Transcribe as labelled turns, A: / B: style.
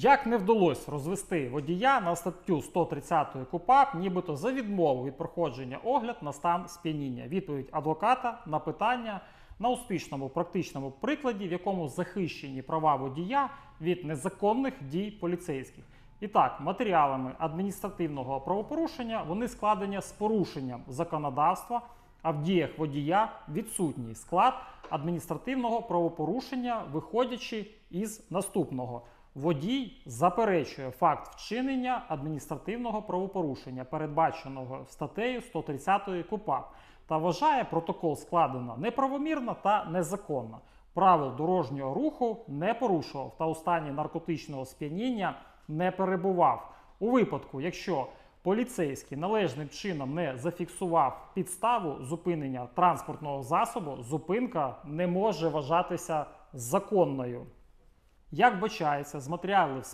A: Як не вдалося розвести водія на статтю 130 КУПАП, нібито за відмову від проходження огляд на стан сп'яніння? Відповідь адвоката на питання на успішному практичному прикладі, в якому захищені права водія від незаконних дій поліцейських. І так, матеріалами адміністративного правопорушення вони складені з порушенням законодавства, а в діях водія відсутній склад адміністративного правопорушення, виходячи із наступного. Водій заперечує факт вчинення адміністративного правопорушення, передбаченого статтею 130 КУПАП, та вважає протокол складено неправомірно та незаконно. Правил дорожнього руху не порушував та у стані наркотичного сп'яніння не перебував. У випадку, якщо поліцейський належним чином не зафіксував підставу зупинення транспортного засобу, зупинка не може вважатися законною. Як бачається з матеріалів